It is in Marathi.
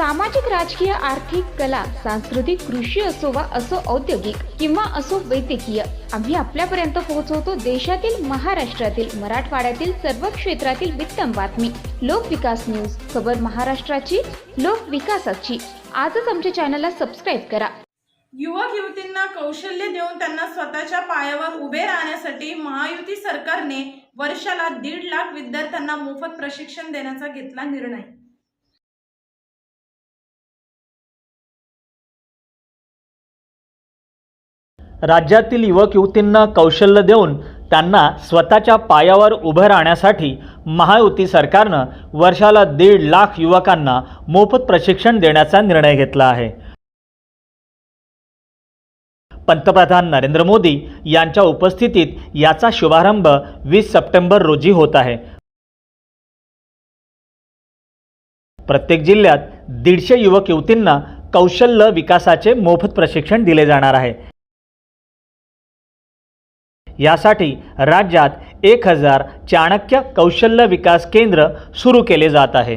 सामाजिक राजकीय आर्थिक कला सांस्कृतिक कृषी असो वा असो औद्योगिक किंवा असो वैद्यकीय आम्ही आपल्यापर्यंत पोहोचवतो देशातील महाराष्ट्रातील मराठवाड्यातील सर्व क्षेत्रातील वित्तम बातमी. लोकविकास न्यूज खबर महाराष्ट्राची लोकविकासाची आजच आमच्या चॅनलला सबस्क्राईब करा. युवक युवतींना कौशल्य देऊन त्यांना स्वतःच्या पायावर उभे राहण्यासाठी महायुती सरकारने वर्षाला दीड लाख विद्यार्थ्यांना मोफत प्रशिक्षण देण्याचा घेतला निर्णय. राज्यातील युवक युवतींना कौशल्य देऊन त्यांना स्वतःच्या पायावर उभं राहण्यासाठी महायुती सरकारनं वर्षाला दीड लाख युवकांना मोफत प्रशिक्षण देण्याचा निर्णय घेतला आहे. पंतप्रधान नरेंद्र मोदी यांच्या उपस्थितीत याचा शुभारंभ वीस सप्टेंबर रोजी होत आहे. प्रत्येक जिल्ह्यात दीडशे युवक युवतींना कौशल्य विकासाचे मोफत प्रशिक्षण दिले जाणार आहे. यासाठी राज्यात एक हजार चाणक्य कौशल्य विकास केंद्र सुरू केले जात आहे.